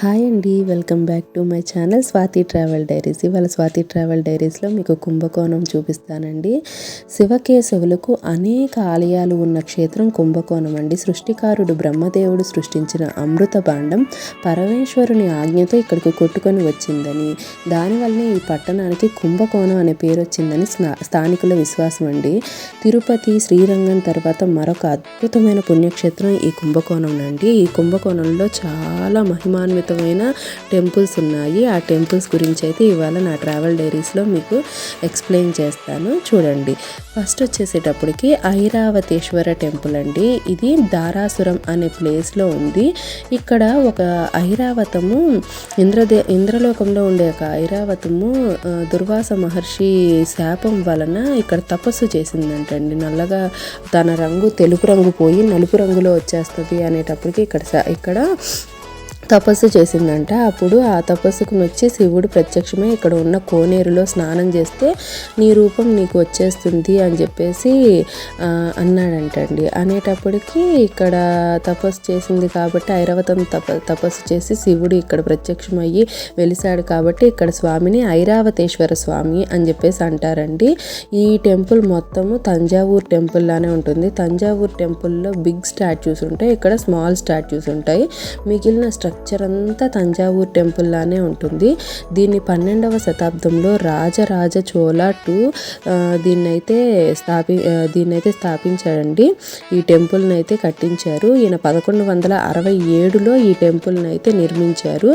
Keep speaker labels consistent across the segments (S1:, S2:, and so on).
S1: Hi అండి welcome back to my channel Swathi travel diaries. ఇవాళ Swathi travel డైరీస్లో మీకు కుంభకోణం చూపిస్తానండి. శివకేశవులకు అనేక ఆలయాలు ఉన్న క్షేత్రం కుంభకోణం అండి. సృష్టికారుడు బ్రహ్మదేవుడు సృష్టించిన అమృత భాండం పరమేశ్వరుని ఆజ్ఞతో ఇక్కడికి కొట్టుకొని వచ్చిందని దానివల్లనే ఈ పట్టణానికి కుంభకోణం అనే పేరు వచ్చిందని స్థానికుల విశ్వాసం అండి. తిరుపతి శ్రీరంగం తర్వాత మరొక అద్భుతమైన పుణ్యక్షేత్రం ఈ కుంభకోణం అండి. ఈ కుంభకోణంలో చాలా మహిమాన్విత అద్భుతమైన టెంపుల్స్ ఉన్నాయి. ఆ టెంపుల్స్ గురించి అయితే ఇవాళ నా ట్రావెల్ డైరీస్లో మీకు ఎక్స్ప్లెయిన్ చేస్తాను. చూడండి. ఫస్ట్ వచ్చేసేటప్పటికి ఐరావతేశ్వర టెంపుల్ అండి. ఇది దారాసురం అనే ప్లేస్లో ఉంది. ఇక్కడ ఒక ఐరావతము ఇంద్రదే ఇంద్రలోకంలో ఉండే ఒక ఐరావతము దుర్వాస మహర్షి శాపం వలన ఇక్కడ తపస్సు చేసిందంటండి. నల్లగా తన రంగు తెలుపు రంగు పోయి నలుపు రంగులో వచ్చేస్తుంది అనేటప్పటికి ఇక్కడ ఇక్కడ తపస్సు చేసిందంట. అప్పుడు ఆ తపస్సుకు మెచ్చి శివుడు ప్రత్యక్షమే ఇక్కడ ఉన్న కోనేరులో స్నానం చేస్తే నీ రూపం నీకు వచ్చేస్తుంది అని చెప్పేసి అన్నాడంటండి. అనేటప్పటికి ఇక్కడ తపస్సు చేసింది కాబట్టి ఐరావతం తప తపస్సు చేసి శివుడు ఇక్కడ ప్రత్యక్షమయ్యి వెలిసాడు కాబట్టి ఇక్కడ స్వామిని ఐరావతేశ్వర స్వామి అని చెప్పేసి అంటారండి. ఈ టెంపుల్ మొత్తము తంజావూర్ టెంపుల్ లానే ఉంటుంది. తంజావూర్ టెంపుల్లో బిగ్ స్టాచ్యూస్ ఉంటాయి. ఇక్కడ స్మాల్ స్టాచ్యూస్ ఉంటాయి. మిగిలిన స్ట్రక్చర్ స్ట్రక్చర్ అంతా తంజావూర్ టెంపుల్ లానే ఉంటుంది. దీన్ని పన్నెండవ శతాబ్దంలో రాజరాజ చోళ టు దీన్నైతే స్థాపి దీన్నైతే స్థాపించారండి ఈ టెంపుల్ని అయితే కట్టించారు. ఈయన పదకొండు వందల అరవై ఏడులో ఈ టెంపుల్ని అయితే నిర్మించారు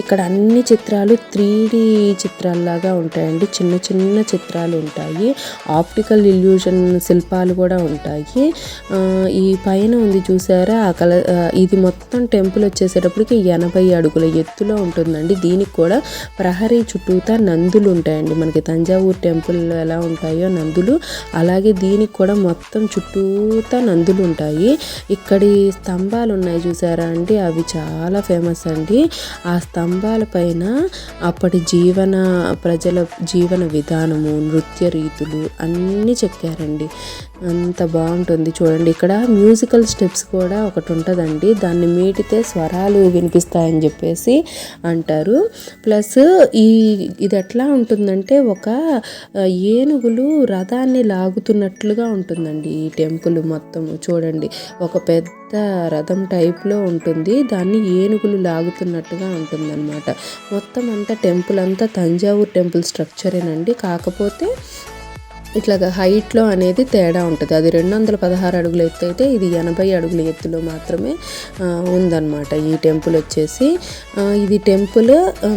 S1: ఇక్కడ అన్ని చిత్రాలు త్రీ డి చిత్రాల్లాగా ఉంటాయండి. చిన్న చిన్న చిత్రాలు ఉంటాయి. ఆప్టికల్ ఇల్యూషన్ శిల్పాలు కూడా ఉంటాయి. ఈ పైన ఉంది చూసారా? ఆ కల ఇది మొత్తం టెంపుల్ వచ్చేసేటప్పుడు మనకి ఎనభై అడుగుల ఎత్తులో ఉంటుందండి. దీనికి కూడా ప్రహరీ చుట్టూతా నందులు ఉంటాయండి. మనకి తంజావూరు టెంపుల్ ఎలా ఉంటాయో నందులు అలాగే దీనికి కూడా మొత్తం చుట్టూతా నందులు ఉంటాయి. ఇక్కడి స్తంభాలు ఉన్నాయి చూసారా అండి? అవి చాలా ఫేమస్ అండి. ఆ స్తంభాల పైన అప్పటి జీవన ప్రజల జీవన విధానము నృత్య రీతులు అన్నీ చెక్కారండి. అంత బాగుంటుంది చూడండి. ఇక్కడ మ్యూజికల్ స్టెప్స్ కూడా ఒకటి ఉంటుందండి. దాన్ని మీటితే స్వరాలు వినిపిస్తాయని చెప్పేసి అంటారు. ప్లస్ ఈ ఇది ఎట్లా ఉంటుందంటే ఒక ఏనుగులు రథాన్ని లాగుతున్నట్లుగా ఉంటుందండి ఈ టెంపుల్ మొత్తం. చూడండి ఒక పెద్ద రథం టైప్లో ఉంటుంది. దాన్ని ఏనుగులు లాగుతున్నట్టుగా ఉంటుందన్నమాట. మొత్తం అంతా టెంపుల్ అంతా తంజావూర్ టెంపుల్ స్ట్రక్చరేనండి. కాకపోతే ఇట్లాగా హైట్లో అనేది తేడా ఉంటుంది. అది రెండు వందల పదహారు అడుగుల ఎత్తు అయితే ఇది ఎనభై అడుగుల ఎత్తులో మాత్రమే ఉందన్నమాట. ఈ టెంపుల్ వచ్చేసి ఇది టెంపుల్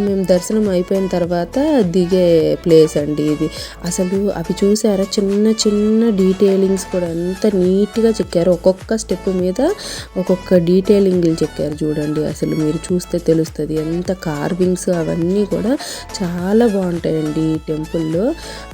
S1: మేము దర్శనం అయిపోయిన తర్వాత దిగే ప్లేస్ అండి ఇది. అసలు అవి చూసారా? చిన్న చిన్న డీటెయిలింగ్స్ కూడా ఎంత నీట్గా చెక్కారు. ఒక్కొక్క స్టెప్ మీద ఒక్కొక్క డీటెయిలింగ్లు చెక్కారు చూడండి. అసలు మీరు చూస్తే తెలుస్తుంది. ఎంత కార్వింగ్స్ అవన్నీ కూడా చాలా బాగుంటాయండి ఈ టెంపుల్లో.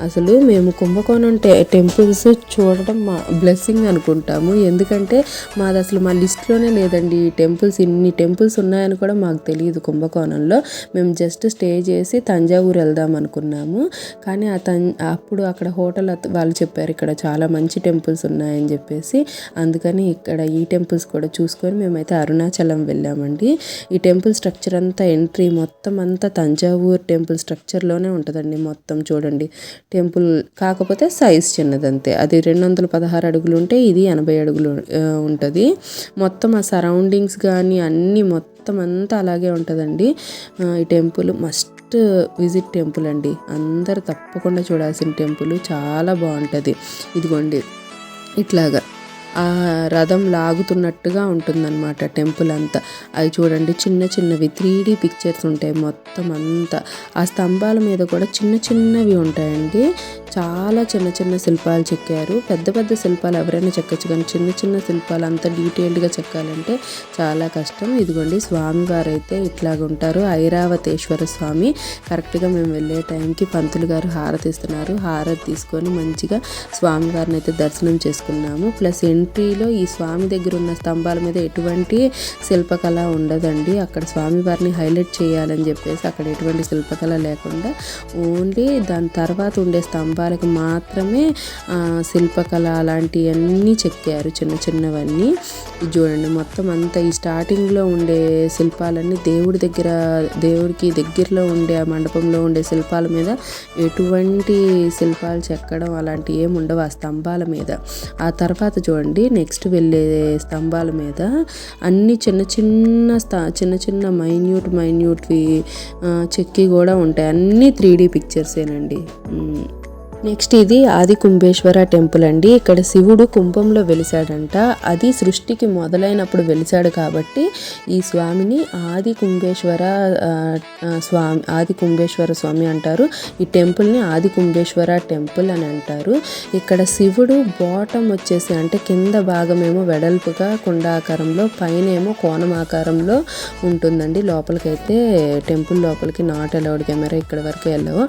S1: అసలు మేము కుంభకోణం కుంభకోణం టె టెంపుల్స్ చూడడం మా బ్లెస్సింగ్ అనుకుంటాము. ఎందుకంటే మాది అసలు మా లిస్ట్లోనే లేదండి. ఈ టెంపుల్స్ ఇన్ని టెంపుల్స్ ఉన్నాయని కూడా మాకు తెలియదు కుంభకోణంలో. మేము జస్ట్ స్టే చేసి తంజావూరు వెళ్దాం అనుకున్నాము. కానీ ఆ తం అప్పుడు అక్కడ హోటల్ వాళ్ళు చెప్పారు ఇక్కడ చాలా మంచి టెంపుల్స్ ఉన్నాయని చెప్పేసి. అందుకని ఇక్కడ ఈ టెంపుల్స్ కూడా చూసుకొని మేమైతే అరుణాచలం వెళ్ళామండి. ఈ టెంపుల్ స్ట్రక్చర్ అంతా ఎంట్రీ మొత్తం అంతా తంజావూరు టెంపుల్ స్ట్రక్చర్లోనే ఉంటుందండి మొత్తం చూడండి. టెంపుల్ కాకపోతే కాకపోతే సైజ్ చిన్నదంతే. అది రెండు వందల పదహారు అడుగులు ఉంటే ఇది ఎనభై అడుగులు ఉంటుంది. మొత్తం ఆ సరౌండింగ్స్ కానీ అన్నీ మొత్తం అంతా అలాగే ఉంటుందండి. ఈ టెంపుల్ మస్ట్ విజిట్ టెంపుల్ అండి. అందరు తప్పకుండా చూడాల్సిన టెంపుల్. చాలా బాగుంటుంది. ఇదిగోండి ఇట్లాగా ఆ రథం లాగుతున్నట్టుగా ఉంటుందన్నమాట టెంపుల్ అంతా. అవి చూడండి చిన్న చిన్నవి త్రీ డీ పిక్చర్స్ ఉంటాయి మొత్తం అంతా. ఆ స్తంభాల మీద కూడా చిన్న చిన్నవి ఉంటాయండి. చాలా చిన్న చిన్న శిల్పాలు చెక్కారు. పెద్ద పెద్ద శిల్పాలు ఎవరైనా చెక్కచ్చు కానీ చిన్న చిన్న శిల్పాలు అంత డీటెయిల్డ్గా చెక్కాలంటే చాలా కష్టం. ఇదిగోండి స్వామివారు అయితే ఇట్లాగ ఉంటారు. ఐరావతేశ్వర స్వామి. కరెక్ట్గా మేము వెళ్ళే టైంకి పంతులు గారు హారతి ఇస్తున్నారు. హారతి తీసుకొని మంచిగా స్వామివారిని అయితే దర్శనం చేసుకున్నాము. ప్లస్ ఎంట్రీలో ఈ స్వామి దగ్గర ఉన్న స్తంభాల మీద ఎటువంటి శిల్పకళ ఉండదండి. అక్కడ స్వామివారిని హైలైట్ చేయాలని చెప్పేసి అక్కడ ఎటువంటి శిల్పకళ లేకుండా ఓన్లీ దాని తర్వాత ఉండే స్తంభాలు స్తంభాలకు మాత్రమే శిల్పకళ అలాంటివన్నీ చెక్కారు చిన్న చిన్నవన్నీ. చూడండి మొత్తం అంతా ఈ స్టార్టింగ్లో ఉండే శిల్పాలన్నీ దేవుడి దగ్గర దేవుడికి దగ్గరలో ఉండే ఆ మండపంలో ఉండే శిల్పాల మీద ఎటువంటి శిల్పాలు చెక్కడం అలాంటివి ఏమి ఉండవు ఆ స్తంభాల మీద. ఆ తర్వాత చూడండి నెక్స్ట్ వెళ్ళే స్తంభాల మీద అన్ని చిన్న చిన్న స్థా చిన్న చిన్న మైన్యూట్ మైన్యూట్వి చెక్కి కూడా ఉంటాయి. అన్నీ త్రీ డీ పిక్చర్సేనండి. నెక్స్ట్ ఇది ఆది కుంభేశ్వర టెంపుల్ అండి. ఇక్కడ శివుడు కుంభంలో వెలిసాడంట అది సృష్టికి మొదలైనప్పుడు వెలిసాడు కాబట్టి ఈ స్వామిని ఆది కుంభేశ్వర స్వామి ఆది కుంభేశ్వర స్వామి అంటారు. ఈ టెంపుల్ని ఆది కుంభేశ్వర టెంపుల్ అని అంటారు. ఇక్కడ శివుడు బాటం వచ్చేసి అంటే కింద భాగమేమో వెడల్పుగా కుండాకారంలో పైన ఏమో కోణం ఆకారంలో ఉంటుందండి. లోపలికైతే టెంపుల్ లోపలికి నాట్ అలౌడ్ కెమెరా ఇక్కడ వరకు వెళ్ళవు.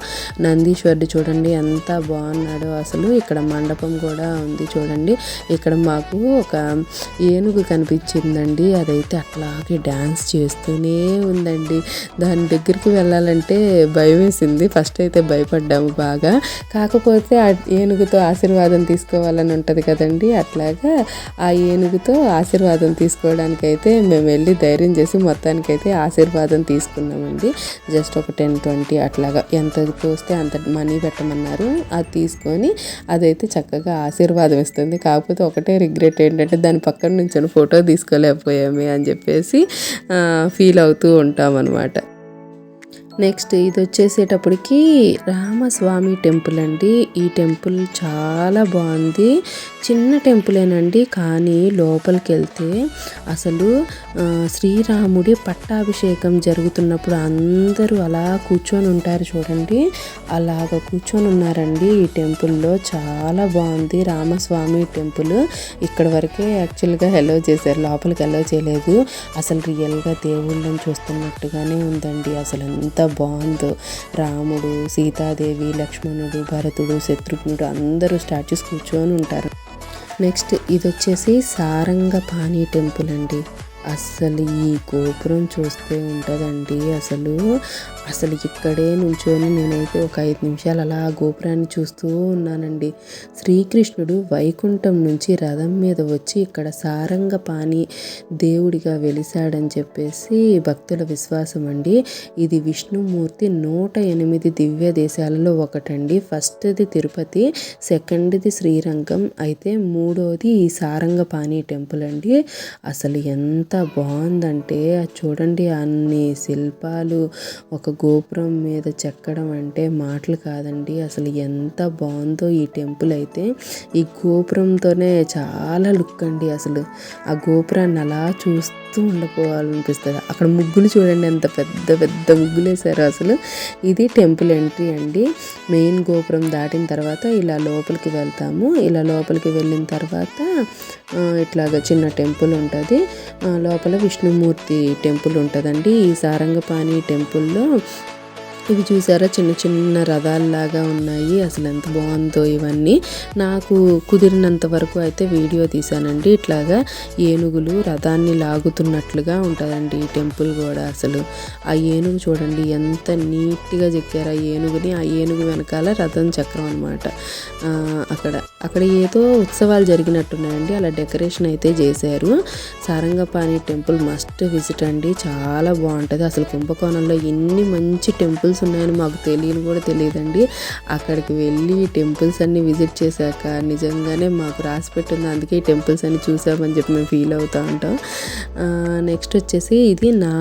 S1: నందీశ్వరుడు చూడండి ఎంత బాగున్నాడో అసలు. ఇక్కడ మండపం కూడా ఉంది చూడండి. ఇక్కడ మాకు ఒక ఏనుగు కనిపించిందండి. అదైతే అట్లాగే డ్యాన్స్ చేస్తూనే ఉందండి. దాని దగ్గరికి వెళ్ళాలంటే భయం వేసింది. ఫస్ట్ అయితే భయపడ్డాము బాగా. కాకపోతే ఆ ఏనుగుతో ఆశీర్వాదం తీసుకోవాలని ఉంటుంది కదండి. అట్లాగా ఆ ఏనుగుతో ఆశీర్వాదం తీసుకోవడానికి అయితే మేము వెళ్ళి ధైర్యం చేసి మొత్తానికైతే ఆశీర్వాదం తీసుకున్నామండి. జస్ట్ ఒక టెన్ ట్వంటీ అట్లాగా. ఎంత తోస్తే అంత మనీ పెట్టమన్నారు. అది తీసుకొని అదైతే చక్కగా ఆశీర్వాదం ఇస్తుంది. కాకపోతే ఒకటే రిగ్రెట్ ఏంటంటే దాని పక్కన నుంచి ఫోటో తీసుకోలేకపోయామే అని చెప్పేసి ఫీల్ అవుతూ ఉంటామన్నమాట. నెక్స్ట్ ఇది వచ్చేసేటప్పటికి రామస్వామి టెంపుల్ అండి. ఈ టెంపుల్ చాలా బాగుంది. చిన్న టెంపులేనండి కానీ లోపలికి వెళ్తే అసలు ఆ, శ్రీరాముడి పట్టాభిషేకం జరుగుతున్నప్పుడు అందరూ అలా కూర్చొని ఉంటారు చూడండి. అలాగ కూర్చొని ఉన్నారండి ఈ టెంపుల్లో. చాలా బాగుంది రామస్వామి టెంపుల్. ఇక్కడ వరకే యాక్చువల్గా హెలో చేశారు లోపలికి హెలో చేయలేదు. అసలు రియల్గా దేవుళ్ళని చూస్తున్నట్టుగానే ఉందండి. అసలు ఎంత బాగుందో రాముడు సీతాదేవి లక్ష్మణుడు భరతుడు శత్రుఘ్నుడు అందరూ స్టాచ్యూస్ కూర్చొని ఉంటారు. నెక్స్ట్ ఇది వచ్చేసి సారంగపాణి టెంపుల్ అండి. అసలు ఈ గోపురం చూస్తే ఉంటుందండి. అసలు అసలు ఇక్కడే నుంచొని నేనైతే ఒక ఐదు నిమిషాలు అలా ఆ గోపురాన్ని చూస్తూ ఉన్నానండి. శ్రీకృష్ణుడు వైకుంఠం నుంచి రథం మీద వచ్చి ఇక్కడ సారంగపాణి దేవుడిగా వెలిసాడని చెప్పేసి భక్తుల విశ్వాసం అండి. ఇది విష్ణుమూర్తి నూట ఎనిమిది దివ్య దేశాలలో ఒకటండి. ఫస్ట్ది తిరుపతి సెకండ్ది శ్రీరంగం అయితే మూడోది ఈ సారంగపాణి టెంపుల్ అండి. అసలు ఎంత బాగుందంటే అది చూడండి అన్ని శిల్పాలు ఒక గోపురం మీద చెక్కడం అంటే మాటలు కాదండి. అసలు ఎంత బాగుందో ఈ టెంపుల్ అయితే. ఈ గోపురంతోనే చాలా లుక్ అండి అసలు. ఆ గోపురాన్ని అలా చూస్తూ ఉండిపోవాలనిపిస్తుంది. అక్కడ ముగ్గులు చూడండి ఎంత పెద్ద పెద్ద ముగ్గులు వేశారు అసలు. ఇది టెంపుల్ ఎంట్రీ అండి. మెయిన్ గోపురం దాటిన తర్వాత ఇలా లోపలికి వెళ్తాము. ఇలా లోపలికి వెళ్ళిన తర్వాత ఇట్లాగ చిన్న టెంపుల్ ఉంటుంది. లోపల విష్ణుమూర్తి టెంపుల్ ఉంటుందండి. ఈ సారంగపాణి టెంపుల్లో ఇవి చూసారా? చిన్న చిన్న రథాల్లాగా ఉన్నాయి. అసలు ఎంత బాగుందో ఇవన్నీ. నాకు కుదిరినంత వరకు అయితే వీడియో తీశానండి. ఇట్లాగా ఏనుగులు రథాన్ని లాగుతున్నట్లుగా ఉంటుందండి ఈ టెంపుల్ కూడా అసలు. ఆ ఏనుగు చూడండి ఎంత నీట్గా చెక్కారు ఆ ఏనుగుని. ఆ ఏనుగు వెనకాల రథం చక్రం అనమాట అక్కడ అక్కడ ఏదో ఉత్సవాలు జరిగినట్టున్నాయండి. అలా డెకరేషన్ అయితే చేశారు. సారంగపాణి టెంపుల్ మస్ట్ విజిట్ అండి. చాలా బాగుంటుంది. అసలు కుంభకోణంలో ఎన్ని మంచి టెంపుల్స్ ఉన్నాయని మాకు తెలియని కూడా తెలియదండి. అక్కడికి వెళ్ళి టెంపుల్స్ అన్ని విజిట్ చేశాక నిజంగానే మాకు రాసి పెట్టింది. అందుకే ఈ టెంపుల్స్ అన్ని చూసామని చెప్పి మేము ఫీల్ అవుతూ ఉంటాం. నెక్స్ట్ వచ్చేసి ఇది నా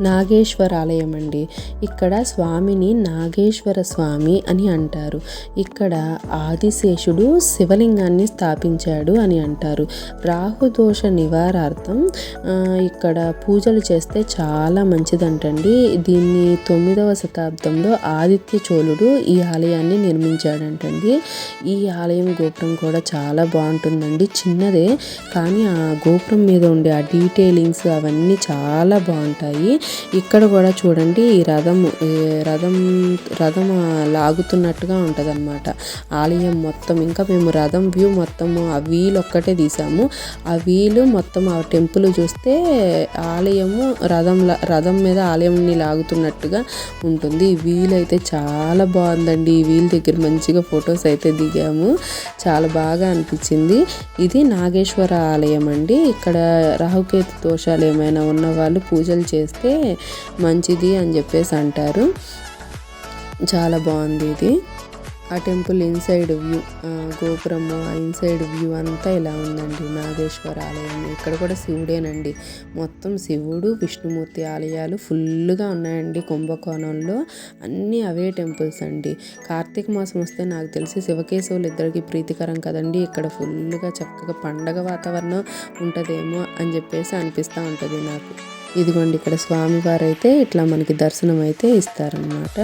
S1: నాగేశ్వర ఆలయం అండి ఇక్కడ స్వామిని నాగేశ్వర స్వామి అని అంటారు. ఇక్కడ ఆదిశేషుడు శివలింగాన్ని స్థాపించాడు అని అంటారు. రాహుదోష నివారార్థం ఇక్కడ పూజలు చేస్తే చాలా మంచిదంటండి. దీన్ని తొమ్మిదవ శతాబ్దంలో ఆదిత్య చోళుడు ఈ ఆలయాన్ని నిర్మించాడంటండి. ఈ ఆలయం గోపురం కూడా చాలా బాగుంటుందండి. చిన్నదే కానీ ఆ గోపురం మీద ఉండే ఆ డీటెయిలింగ్స్ అవన్నీ చాలా బాగుంటాయి. ఇక్కడ కూడా చూడండి ఈ రథం రథం రథం లాగుతున్నట్టుగా ఉంటుంది అనమాట ఆలయం మొత్తం ఇంకా మేము రథం వ్యూ మొత్తము ఆ వీల్ ఒక్కటే తీసాము. ఆ వీలు మొత్తం ఆ టెంపుల్ చూస్తే ఆలయము రథం రథం మీద ఆలయంని లాగుతున్నట్టుగా ఉంటుంది. ఈ వీల్ అయితే చాలా బాగుందండి. ఈ వీల్ దగ్గర మంచిగా ఫొటోస్ అయితే దిగాము. చాలా బాగా అనిపించింది. ఇది నాగేశ్వర ఆలయం అండి ఇక్కడ రాహుకేతు దోషాలు ఏమైనా ఉన్న వాళ్ళు పూజలు చేస్తే మంచిది అని చెప్పేసి అంటారు. చాలా బాగుంది ఇది. ఆ టెంపుల్ ఇన్సైడ్ వ్యూ గోపురము ఆ ఇన్సైడ్ వ్యూ అంతా ఇలా ఉందండి. నాగేశ్వర ఆలయం. ఇక్కడ కూడా శివుడేనండి. మొత్తం శివుడు విష్ణుమూర్తి ఆలయాలు ఫుల్గా ఉన్నాయండి కుంభకోణంలో. అన్నీ అవే టెంపుల్స్ అండి. కార్తీక మాసం వస్తే నాకు తెలిసి శివకేశవులు ఇద్దరికి ప్రీతికరం కదండి. ఇక్కడ ఫుల్గా చక్కగా పండగ వాతావరణం ఉంటుందేమో అని చెప్పేసి అనిపిస్తూ ఉంటుంది నాకు. ఇదిగోండి ఇక్కడ స్వామివారు అయితే ఇట్లా మనకి దర్శనం అయితే ఇస్తారనమాట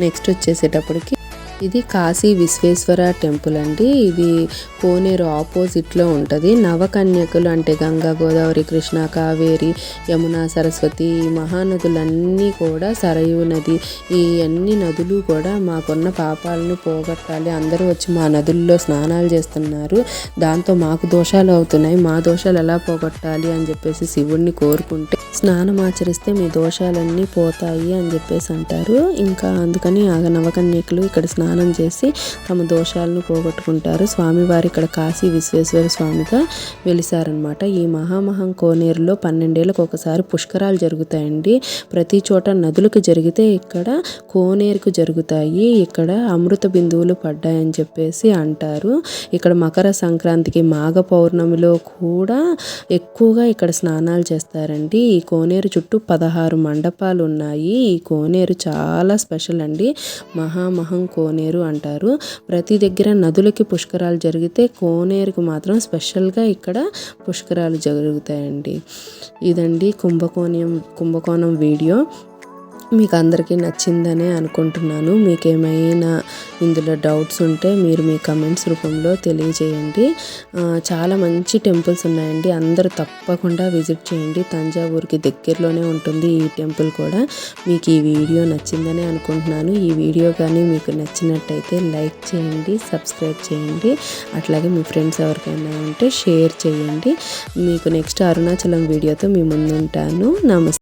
S1: నెక్స్ట్ వచ్చేసేటప్పటికి ఇది కాశీ విశ్వేశ్వర టెంపుల్ అండి. ఇది కోనేరు ఆపోజిట్లో ఉంటుంది. నవకన్యకులు అంటే గంగా గోదావరి కృష్ణ కావేరి యమున సరస్వతి మహానదులన్నీ కూడా సరయు నది. ఈ అన్ని నదులు కూడా మాకున్న పాపాలను పోగొట్టాలి. అందరూ వచ్చి మా నదుల్లో స్నానాలు చేస్తున్నారు. దాంతో మాకు దోషాలు అవుతున్నాయి. మా దోషాలు ఎలా పోగొట్టాలి అని చెప్పేసి శివుణ్ణి కోరుకుంటే స్నానం ఆచరిస్తే మీ దోషాలన్నీ పోతాయి అని చెప్పేసి అంటారు. ఇంకా అందుకని ఆ నవకన్యకులు ఇక్కడ స్నానం స్నానం చేసి తమ దోషాలను పోగొట్టుకుంటారు. స్వామివారు ఇక్కడ కాశీ విశ్వేశ్వర స్వామిగా వెలిసారనమాట ఈ మహామహం కోనేరులో పన్నెండేళ్ళకు ఒకసారి పుష్కరాలు జరుగుతాయండి. ప్రతి చోట నదులకు జరిగితే ఇక్కడ కోనేరుకు జరుగుతాయి. ఇక్కడ అమృత బిందువులు పడ్డాయని చెప్పేసి అంటారు. ఇక్కడ మకర సంక్రాంతికి మాఘ పౌర్ణమిలో కూడా ఎక్కువగా ఇక్కడ స్నానాలు చేస్తారండి. ఈ కోనేరు చుట్టూ పదహారు మండపాలు ఉన్నాయి. ఈ కోనేరు చాలా స్పెషల్ అండి. మహామహం కోనేరు కోనేరు అంటారు. ప్రతి దగ్గర నదులకి పుష్కరాలు జరిగితే కోనేరుకు మాత్రం స్పెషల్గా ఇక్కడ పుష్కరాలు జరుగుతాయండి. ఇదండి కుంభకోణం కుంభకోణం వీడియో. మీకు అందరికీ నచ్చిందనే అనుకుంటున్నాను. మీకు ఏమైనా ఇందులో డౌట్స్ ఉంటే మీరు మీ కమెంట్స్ రూపంలో తెలియజేయండి. చాలా మంచి టెంపుల్స్ ఉన్నాయండి. అందరూ తప్పకుండా విజిట్ చేయండి. తంజావూరుకి దగ్గరలోనే ఉంటుంది ఈ టెంపుల్ కూడా. మీకు ఈ వీడియో నచ్చిందనే అనుకుంటున్నాను. ఈ వీడియో కానీ మీకు నచ్చినట్టయితే లైక్ చేయండి సబ్స్క్రైబ్ చేయండి. అట్లాగే మీ ఫ్రెండ్స్ ఎవరికైనా ఉంటే షేర్ చేయండి. మీకు నెక్స్ట్ అరుణాచలం వీడియోతో మీ ముందుంటాను. నమస్తే.